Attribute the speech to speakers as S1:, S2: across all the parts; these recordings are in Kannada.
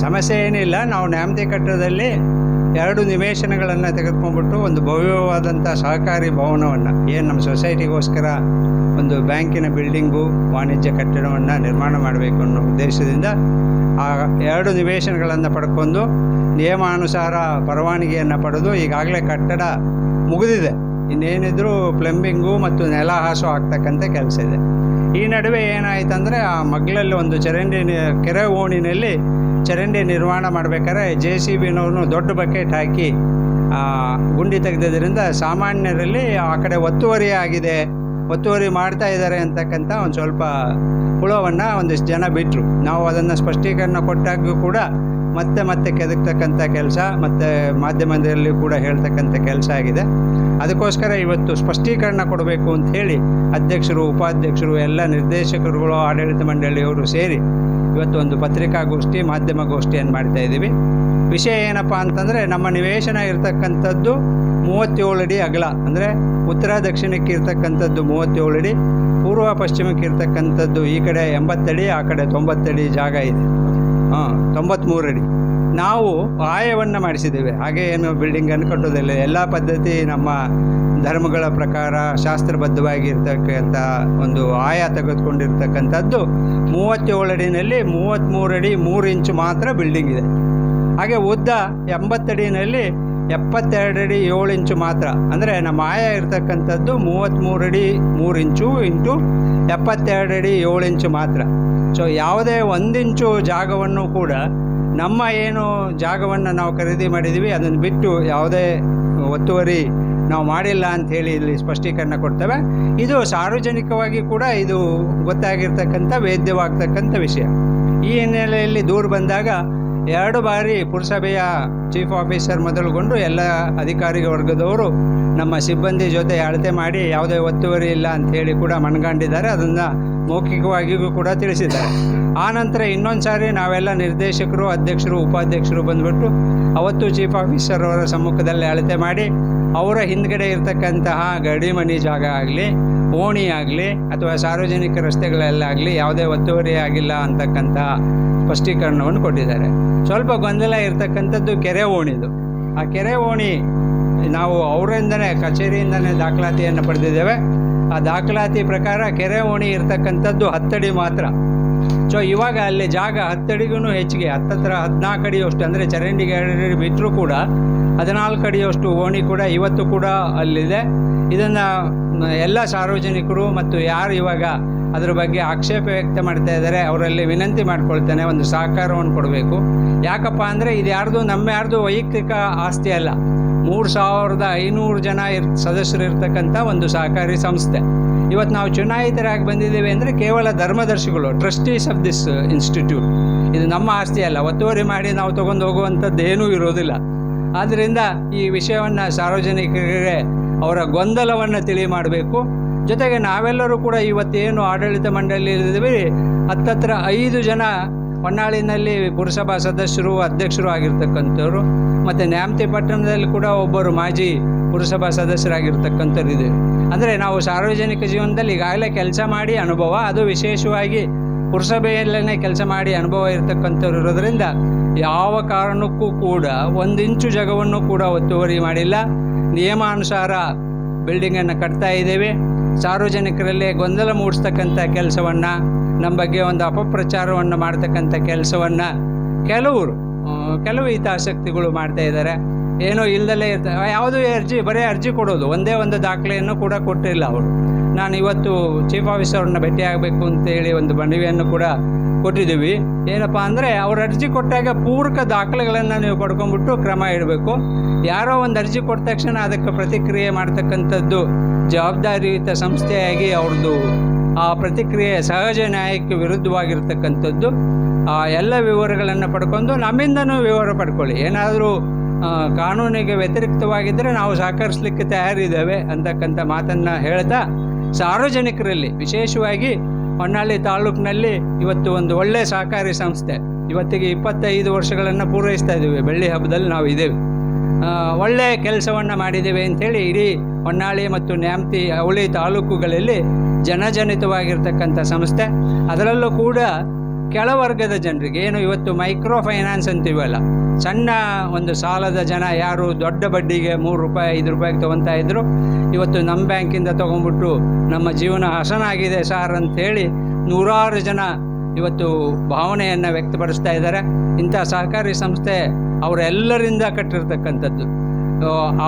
S1: ಸಮಸ್ಯೆ ಏನಿಲ್ಲ ನಾವು ನ್ಯಾಮತಿ ಕಟ್ಟಡದಲ್ಲಿ ಎರಡು ನಿವೇಶನಗಳನ್ನು ತೆಗೆದುಕೊಂಡ್ಬಿಟ್ಟು ಒಂದು ಭವ್ಯವಾದಂಥ ಸಹಕಾರಿ ಭವನವನ್ನು, ಏನು ನಮ್ಮ ಸೊಸೈಟಿಗೋಸ್ಕರ ಒಂದು ಬ್ಯಾಂಕಿನ ಬಿಲ್ಡಿಂಗು, ವಾಣಿಜ್ಯ ಕಟ್ಟಡವನ್ನು ನಿರ್ಮಾಣ ಮಾಡಬೇಕು ಅನ್ನೋ ಉದ್ದೇಶದಿಂದ ಆ ಎರಡು ನಿವೇಶನಗಳನ್ನು ಪಡ್ಕೊಂಡು ನಿಯಮಾನುಸಾರ ಪರವಾನಗಿಯನ್ನು ಪಡೆದು ಈಗಾಗಲೇ ಕಟ್ಟಡ ಮುಗಿದಿದೆ. ಇನ್ನೇನಿದ್ರೂ ಪ್ಲಂಬಿಂಗು ಮತ್ತು ನೆಲ ಹಾಸು ಆಗ್ತಕ್ಕಂಥ ಕೆಲಸ ಇದೆ. ಈ ನಡುವೆ ಏನಾಯ್ತಂದರೆ ಆ ಮಗ್ಲಲ್ಲಿ ಒಂದು ಚರಂಡಿ ಕೆರೆ ಓಣಿನಲ್ಲಿ ಚರಂಡಿ ನಿರ್ಮಾಣ ಮಾಡಬೇಕಾದ್ರೆ ಜೆ ಸಿ ಬಿನವ್ರನ್ನು ದೊಡ್ಡ ಬಕೆಟ್ ಹಾಕಿ ಗುಂಡಿ ತೆಗೆದಿದ್ದರಿಂದ ಸಾಮಾನ್ಯರಲ್ಲಿ ಆ ಕಡೆ ಒತ್ತುವರಿ ಆಗಿದೆ. ಒತ್ತುವರಿ ಮಾಡ್ತಾ ಇದ್ದಾರೆ ಅಂತಕ್ಕಂಥ ಒಂದು ಸ್ವಲ್ಪ ಹುಳವನ್ನು ಒಂದಿಷ್ಟು ಜನ ಬಿಟ್ಟರು ನಾವು ಅದನ್ನು ಸ್ಪಷ್ಟೀಕರಣ ಕೊಟ್ಟಾಗೂ ಕೂಡ ಮತ್ತೆ ಮತ್ತೆ ಕೆದಕ್ತಕ್ಕಂಥ ಕೆಲಸ, ಮತ್ತು ಮಾಧ್ಯಮದಲ್ಲಿ ಕೂಡ ಹೇಳ್ತಕ್ಕಂಥ ಕೆಲಸ ಆಗಿದೆ. ಅದಕ್ಕೋಸ್ಕರ ಇವತ್ತು ಸ್ಪಷ್ಟೀಕರಣ ಕೊಡಬೇಕು ಅಂತ ಹೇಳಿ ಅಧ್ಯಕ್ಷರು, ಉಪಾಧ್ಯಕ್ಷರು, ಎಲ್ಲ ನಿರ್ದೇಶಕರುಗಳು, ಆಡಳಿತ ಮಂಡಳಿಯವರು ಸೇರಿ ಇವತ್ತು ಒಂದು ಪತ್ರಿಕಾಗೋಷ್ಠಿ ಮಾಧ್ಯಮಗೋಷ್ಠಿಯನ್ನು ಮಾಡ್ತಾ ಇದ್ದೀವಿ ವಿಷಯ ಏನಪ್ಪ ಅಂತಂದರೆ, ನಮ್ಮ ನಿವೇಶನ ಇರತಕ್ಕಂಥದ್ದು ಮೂವತ್ತೇಳು ಅಡಿ ಅಗಲ. ಅಂದರೆ ಉತ್ತರ ದಕ್ಷಿಣಕ್ಕೆ ಇರ್ತಕ್ಕಂಥದ್ದು ಮೂವತ್ತೇಳು ಅಡಿ, ಪೂರ್ವ ಪಶ್ಚಿಮಕ್ಕೆ ಇರ್ತಕ್ಕಂಥದ್ದು ಈ ಕಡೆ ಎಂಬತ್ತಡಿ, ಆ ಕಡೆ ತೊಂಬತ್ತಡಿ ಜಾಗ ಇದೆ. ಹಾಂ ತೊಂಬತ್ತ್ಮೂರು ಅಡಿ. ನಾವು ಆಯವನ್ನು ಮಾಡಿಸಿದ್ದೇವೆ. ಹಾಗೆ ಏನು ಬಿಲ್ಡಿಂಗನ್ನು ಕಟ್ಟೋದಿಲ್ಲ ಎಲ್ಲ ಪದ್ಧತಿ ನಮ್ಮ ಧರ್ಮಗಳ ಪ್ರಕಾರ ಶಾಸ್ತ್ರಬದ್ಧವಾಗಿ ಇರ್ತಕ್ಕಂಥ ಒಂದು ಆಯ ತೆಗೆದುಕೊಂಡಿರ್ತಕ್ಕಂಥದ್ದು ಮೂವತ್ತೇಳು ಅಡಿನಲ್ಲಿ ಮೂವತ್ತ್ಮೂರು ಅಡಿ ಮೂರು ಇಂಚು ಮಾತ್ರ ಬಿಲ್ಡಿಂಗ್ ಇದೆ. ಹಾಗೆ ಉದ್ದ ಎಂಬತ್ತಡಿನಲ್ಲಿ ಎಪ್ಪತ್ತೆರಡು ಅಡಿ ಏಳು ಇಂಚು ಮಾತ್ರ. ಅಂದರೆ ನಮ್ಮ ಆಯ ಇರ್ತಕ್ಕಂಥದ್ದು ಮೂವತ್ತ್ಮೂರು ಅಡಿ ಮೂರು ಇಂಚು ಇಂಟು ಎಪ್ಪತ್ತೆರಡು ಅಡಿ ಏಳು ಇಂಚು ಮಾತ್ರ. ಸೊ ಯಾವುದೇ ಒಂದಿಂಚು ಜಾಗವನ್ನು ಕೂಡ ನಮ್ಮ ಏನು ಜಾಗವನ್ನು ನಾವು ಖರೀದಿ ಮಾಡಿದ್ದೀವಿ ಅದನ್ನು ಬಿಟ್ಟು ಯಾವುದೇ ಒತ್ತುವರಿ ನಾವು ಮಾಡಿಲ್ಲ ಅಂತ ಹೇಳಿ ಇಲ್ಲಿ ಸ್ಪಷ್ಟೀಕರಣ ಕೊಡ್ತೇವೆ. ಇದು ಸಾರ್ವಜನಿಕವಾಗಿ ಕೂಡ ಇದು ಗೊತ್ತಾಗಿರ್ತಕ್ಕಂಥ ವೇದ್ಯವಾಗ್ತಕ್ಕಂಥ ವಿಷಯ. ಈ ಹಿನ್ನೆಲೆಯಲ್ಲಿ ದೂರು ಬಂದಾಗ ಎರಡು ಬಾರಿ ಪುರಸಭೆಯ ಚೀಫ್ ಆಫೀಸರ್ ಮೊದಲುಗೊಂಡು ಎಲ್ಲ ಅಧಿಕಾರಿ ವರ್ಗದವರು ನಮ್ಮ ಸಿಬ್ಬಂದಿ ಜೊತೆ ಅಳತೆ ಮಾಡಿ ಯಾವುದೇ ಒತ್ತುವರಿ ಇಲ್ಲ ಅಂತ ಹೇಳಿ ಕೂಡ ಮನಗಂಡಿದ್ದಾರೆ. ಅದನ್ನು ಮೌಖಿಕವಾಗಿಯೂ ಕೂಡ ತಿಳಿಸಿದ್ದಾರೆ. ಆ ನಂತರ ಇನ್ನೊಂದು ಸಾರಿ ನಾವೆಲ್ಲ ನಿರ್ದೇಶಕರು, ಅಧ್ಯಕ್ಷರು, ಉಪಾಧ್ಯಕ್ಷರು ಬಂದುಬಿಟ್ಟು ಅವತ್ತು ಚೀಫ್ ಆಫೀಸರ್ ಅವರ ಸಮ್ಮುಖದಲ್ಲಿ ಅಳತೆ ಮಾಡಿ, ಅವರ ಹಿಂದ್ಗಡೆ ಇರತಕ್ಕಂತಹ ಗಡಿಮಣಿ ಜಾಗ ಆಗಲಿ, ಓಣಿ ಆಗಲಿ, ಅಥವಾ ಸಾರ್ವಜನಿಕ ರಸ್ತೆಗಳಲ್ಲಾಗಲಿ ಯಾವುದೇ ಒತ್ತುವರಿ ಆಗಿಲ್ಲ ಅಂತಕ್ಕಂತಹ ಸ್ಪಷ್ಟೀಕರಣವನ್ನು ಕೊಟ್ಟಿದ್ದಾರೆ. ಸ್ವಲ್ಪ ಗೊಂದಲ ಇರತಕ್ಕಂಥದ್ದು ಕೆರೆ ಓಣಿದು. ಆ ಕೆರೆ ಓಣಿ ನಾವು ಅವರಿಂದನೇ, ಕಚೇರಿಯಿಂದನೇ ದಾಖಲಾತಿಯನ್ನು ಪಡೆದಿದ್ದೇವೆ. ಆ ದಾಖಲಾತಿ ಪ್ರಕಾರ ಕೆರೆ ಓಣಿ ಇರತಕ್ಕಂಥದ್ದು ಹತ್ತಡಿ ಮಾತ್ರ. ಸೊ ಇವಾಗ ಅಲ್ಲಿ ಜಾಗ ಹತ್ತಡಿಗೂ ಹೆಚ್ಚಿಗೆ, ಹತ್ತತ್ರ ಹದಿನಾಲ್ಕು ಅಡಿಯಷ್ಟು ಅಂದರೆ ಚರಂಡಿಗೆ ಎರಡು ಬಿಟ್ಟರೂ ಕೂಡ ಹದಿನಾಲ್ಕು ಅಡಿಯಷ್ಟು ಓಣಿ ಕೂಡ ಇವತ್ತು ಕೂಡ ಅಲ್ಲಿದೆ. ಇದನ್ನು, ಎಲ್ಲ ಸಾರ್ವಜನಿಕರು ಮತ್ತು ಯಾರು ಇವಾಗ ಅದರ ಬಗ್ಗೆ ಆಕ್ಷೇಪ ವ್ಯಕ್ತ ಮಾಡ್ತಾ ಇದ್ದಾರೆ, ಅವರಲ್ಲಿ ವಿನಂತಿ ಮಾಡ್ಕೊಳ್ತೇನೆ, ಒಂದು ಸಹಕಾರವನ್ನು ಕೊಡಬೇಕು. ಯಾಕಪ್ಪ ಅಂದರೆ, ಇದು ಯಾರ್ದು, ನಮ್ಮ ಯಾರ್ದು ವೈಯಕ್ತಿಕ ಆಸ್ತಿ ಅಲ್ಲ. ಮೂರು ಸಾವಿರದ ಐನೂರು ಜನ ಇರ್, ಸದಸ್ಯರು ಇರ್ತಕ್ಕಂಥ ಒಂದು ಸಹಕಾರಿ ಸಂಸ್ಥೆ. ಇವತ್ತು ನಾವು ಚುನಾಯಿತರಾಗಿ ಬಂದಿದ್ದೇವೆ ಅಂದರೆ ಕೇವಲ ಧರ್ಮದರ್ಶಿಗಳು ಟ್ರಸ್ಟೀಸ್ ಆಫ್ ದಿಸ್ ಇನ್ಸ್ಟಿಟ್ಯೂಟ್ ಇದು ನಮ್ಮ ಆಸ್ತಿ ಅಲ್ಲ, ಒತ್ತುವರಿ ಮಾಡಿ ನಾವು ತೊಗೊಂಡು ಹೋಗುವಂಥದ್ದು ಏನೂ ಇರೋದಿಲ್ಲ. ಆದ್ದರಿಂದ ಈ ವಿಷಯವನ್ನು ಸಾರ್ವಜನಿಕರಿಗೆ ಅವರ ಗೊಂದಲವನ್ನು ತಿಳಿ ಮಾಡಬೇಕು ಜೊತೆಗೆ ನಾವೆಲ್ಲರೂ ಕೂಡ ಇವತ್ತೇನು ಆಡಳಿತ ಮಂಡಳಿಯಲ್ಲಿದ್ದೀವಿ, ಹತ್ತತ್ರ ಐದು ಜನ ಹೊನ್ನಾಳಿನಲ್ಲಿ ಪುರಸಭಾ ಸದಸ್ಯರು, ಅಧ್ಯಕ್ಷರು ಆಗಿರ್ತಕ್ಕಂಥವ್ರು, ಮತ್ತು ನ್ಯಾಮತಿ ಪಟ್ಟಣದಲ್ಲಿ ಕೂಡ ಒಬ್ಬರು ಮಾಜಿ ಪುರಸಭಾ ಸದಸ್ಯರಾಗಿರ್ತಕ್ಕಂಥವ್ರು ಇದೆ ಅಂದರೆ ನಾವು ಸಾರ್ವಜನಿಕ ಜೀವನದಲ್ಲಿ ಈಗಾಗಲೇ ಕೆಲಸ ಮಾಡಿ ಅನುಭವ, ಅದು ವಿಶೇಷವಾಗಿ ಪುರಸಭೆಯಲ್ಲೇ ಕೆಲಸ ಮಾಡಿ ಅನುಭವ ಇರತಕ್ಕಂಥವ್ರು ಇರೋದ್ರಿಂದ ಯಾವ ಕಾರಣಕ್ಕೂ ಕೂಡ ಒಂದಿಂಚು ಇಂಚು ಜಾಗವನ್ನು ಕೂಡ ಒತ್ತುವರಿ ಮಾಡಿಲ್ಲ. ನಿಯಮಾನುಸಾರ ಬಿಲ್ಡಿಂಗನ್ನು ಕಟ್ತಾ ಇದ್ದೇವೆ. ಸಾರ್ವಜನಿಕರಲ್ಲೇ ಗೊಂದಲ ಮೂಡಿಸ್ತಕ್ಕಂಥ ಕೆಲಸವನ್ನು ನಮ್ಮ ಬಗ್ಗೆ ಒಂದು ಅಪಪ್ರಚಾರವನ್ನು ಮಾಡ್ತಕ್ಕಂಥ ಕೆಲಸವನ್ನು ಕೆಲವರು ಕೆಲವು ಹಿತಾಸಕ್ತಿಗಳು ಮಾಡ್ತಾ ಇದ್ದಾರೆ. ಏನೋ ಇಲ್ದಲೇ ಇರ್ತಾರೆ ಯಾವುದೂ ಅರ್ಜಿ, ಬರೀ ಅರ್ಜಿ ಕೊಡೋದು, ಒಂದೇ ಒಂದು ದಾಖಲೆಯನ್ನು ಕೂಡ ಕೊಟ್ಟಿಲ್ಲ ಅವರು. ನಾನು ಇವತ್ತು ಚೀಫ್ ಆಫೀಸರ್ನ ಭೇಟಿ ಆಗಬೇಕು ಅಂತೇಳಿ ಒಂದು ಮನವಿಯನ್ನು ಕೂಡ ಕೊಟ್ಟಿದ್ದೀವಿ. ಏನಪ್ಪ ಅಂದರೆ, ಅವ್ರು ಅರ್ಜಿ ಕೊಟ್ಟಾಗ ಪೂರಕ ದಾಖಲೆಗಳನ್ನು ನೀವು ಪಡ್ಕೊಂಡ್ಬಿಟ್ಟು ಕ್ರಮ ಇಡಬೇಕು. ಯಾರೋ ಒಂದು ಅರ್ಜಿ ಕೊಟ್ಟ ತಕ್ಷಣ ಅದಕ್ಕೆ ಪ್ರತಿಕ್ರಿಯೆ ಮಾಡ್ತಕ್ಕಂಥದ್ದು ಜವಾಬ್ದಾರಿಯುತ ಸಂಸ್ಥೆಯಾಗಿ ಅವ್ರದ್ದು ಆ ಪ್ರತಿಕ್ರಿಯೆ ಸಹಜ ನ್ಯಾಯಕ್ಕೆ ವಿರುದ್ಧವಾಗಿರ್ತಕ್ಕಂಥದ್ದು, ಆ ಎಲ್ಲ ವಿವರಗಳನ್ನು ಪಡ್ಕೊಂಡು ನಮ್ಮಿಂದನೂ ವಿವರ ಪಡ್ಕೊಳ್ಳಿ. ಏನಾದರೂ ಕಾನೂನಿಗೆ ವ್ಯತಿರಿಕ್ತವಾಗಿದ್ದರೆ ನಾವು ಸಹಕರಿಸಲಿಕ್ಕೆ ತಯಾರಿದ್ದೇವೆ ಅಂತಕ್ಕಂಥ ಮಾತನ್ನು ಹೇಳ್ತಾ ಸಾರ್ವಜನಿಕರಲ್ಲಿ, ವಿಶೇಷವಾಗಿ ಹೊನ್ನಾಳಿ ತಾಲೂಕಿನಲ್ಲಿ ಇವತ್ತು ಒಂದು ಒಳ್ಳೆಯ ಸಹಕಾರಿ ಸಂಸ್ಥೆ. ಇವತ್ತಿಗೆ ಇಪ್ಪತ್ತೈದು ವರ್ಷಗಳನ್ನು ಪೂರೈಸ್ತಾ ಇದ್ದೀವಿ. ಬೆಳ್ಳಿ ಹಬ್ಬದಲ್ಲಿ ನಾವು ಇದ್ದೇವೆ. ಒಳ್ಳೆಯ ಕೆಲಸವನ್ನು ಮಾಡಿದ್ದೇವೆ ಅಂಥೇಳಿ ಇಡೀ ಹೊನ್ನಾಳಿ ಮತ್ತು ನ್ಯಾಮತಿ ಅವಳಿ ತಾಲೂಕುಗಳಲ್ಲಿ ಜನಜನಿತವಾಗಿರ್ತಕ್ಕಂಥ ಸಂಸ್ಥೆ. ಅದರಲ್ಲೂ ಕೂಡ ಕೆಳವರ್ಗದ ಜನರಿಗೆ, ಏನು ಇವತ್ತು ಮೈಕ್ರೋ ಫೈನಾನ್ಸ್ ಅಂತೀವಲ್ಲ, ಸಣ್ಣ ಒಂದು ಸಾಲದ ಜನ ಯಾರು ದೊಡ್ಡ ಬಡ್ಡಿಗೆ ಮೂರು ರೂಪಾಯಿ, ಐದು ರೂಪಾಯಿಗೆ ತೊಗೊತಾ ಇದ್ದರು ಇವತ್ತು ನಮ್ಮ ಬ್ಯಾಂಕಿಂದ ತೊಗೊಂಡ್ಬಿಟ್ಟು ನಮ್ಮ ಜೀವನ ಹಸನಾಗಿದೆ ಸಾರ್ ಅಂಥೇಳಿ ನೂರಾರು ಜನ ಇವತ್ತು ಭಾವನೆಯನ್ನು ವ್ಯಕ್ತಪಡಿಸ್ತಾ ಇದ್ದಾರೆ. ಇಂಥ ಸಹಕಾರಿ ಸಂಸ್ಥೆ ಅವರೆಲ್ಲರಿಂದ ಕಟ್ಟಿರ್ತಕ್ಕಂಥದ್ದು.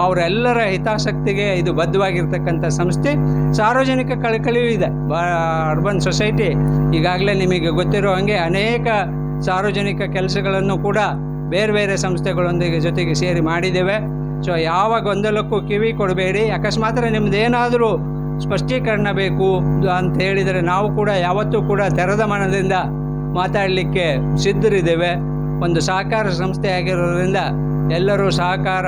S1: ಅವರೆಲ್ಲರ ಹಿತಾಸಕ್ತಿಗೆ ಇದು ಬದ್ಧವಾಗಿರ್ತಕ್ಕಂಥ ಸಂಸ್ಥೆ. ಸಾರ್ವಜನಿಕ ಕಳಕಳಿಯೂ ಇದೆ. ಅರ್ಬನ್ ಸೊಸೈಟಿ ಈಗಾಗಲೇ ನಿಮಗೆ ಗೊತ್ತಿರೋ ಹಾಗೆ ಅನೇಕ ಸಾರ್ವಜನಿಕ ಕೆಲಸಗಳನ್ನು ಕೂಡ ಬೇರೆ ಬೇರೆ ಸಂಸ್ಥೆಗಳೊಂದಿಗೆ ಜೊತೆಗೆ ಸೇರಿ ಮಾಡಿದ್ದೇವೆ. ಸೊ ಯಾವ ಗೊಂದಲಕ್ಕೂ ಕಿವಿ ಕೊಡಬೇಡಿ. ಅಕಸ್ಮಾತ್ ನಿಮ್ಮದೇನಾದರೂ ಸ್ಪಷ್ಟೀಕರಣ ಬೇಕು ಅಂತ ಹೇಳಿದರೆ ನಾವು ಕೂಡ ಯಾವತ್ತೂ ಕೂಡ ತೆರೆದ ಮನದಿಂದ ಮಾತಾಡಲಿಕ್ಕೆ ಸಿದ್ಧರಿದ್ದೇವೆ. ಒಂದು ಸಹಕಾರ ಸಂಸ್ಥೆ ಆಗಿರೋದ್ರಿಂದ ಎಲ್ಲರೂ ಸಹಕಾರ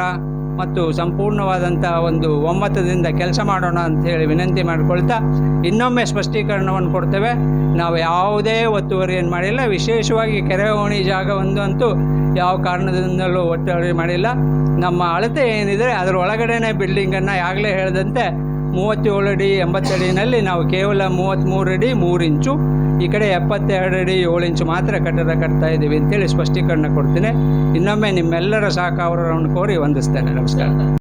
S1: ಮತ್ತು ಸಂಪೂರ್ಣವಾದಂಥ ಒಂದು ಒಮ್ಮತದಿಂದ ಕೆಲಸ ಮಾಡೋಣ ಅಂತ ಹೇಳಿ ವಿನಂತಿ ಮಾಡಿಕೊಳ್ತಾ ಇನ್ನೊಮ್ಮೆ ಸ್ಪಷ್ಟೀಕರಣವನ್ನು ಕೊಡ್ತೇವೆ. ನಾವು ಯಾವುದೇ ಒತ್ತುವರಿಯನ್ನು ಮಾಡಿಲ್ಲ. ವಿಶೇಷವಾಗಿ ಕೆರೆ ಓಣಿ ಜಾಗವೊಂದು ಅಂತೂ ಯಾವ ಕಾರಣದಿಂದಲೂ ಒತ್ತುವರಿ ಮಾಡಿಲ್ಲ. ನಮ್ಮ ಅಳತೆ ಏನಿದೆ, ಅದರ ಒಳಗಡೆನೇ ಬಿಲ್ಡಿಂಗನ್ನು ಆಗಲೇ ಹೇಳಿದಂತೆ ಮೂವತ್ತೇಳು ಅಡಿ ಎಂಬತ್ತಡಿನಲ್ಲಿ ನಾವು ಕೇವಲ ಮೂವತ್ತ್ಮೂರು ಅಡಿ ಮೂರು ಇಂಚು ಈ ಕಡೆ ಎಪ್ಪತ್ತೆರಡು ಅಡಿ ಏಳು ಇಂಚು ಮಾತ್ರ ಕಟ್ಟಡ ಕಟ್ತಾ ಇದ್ದೀವಿ ಅಂತೇಳಿ ಸ್ಪಷ್ಟೀಕರಣ ಕೊಡ್ತೀನಿ. ಇನ್ನೊಮ್ಮೆ ನಿಮ್ಮೆಲ್ಲರ ಸಹಕಾರವನ್ನು ಕೋರಿ ವಂದಿಸ್ತೇನೆ. ನಮಸ್ಕಾರ.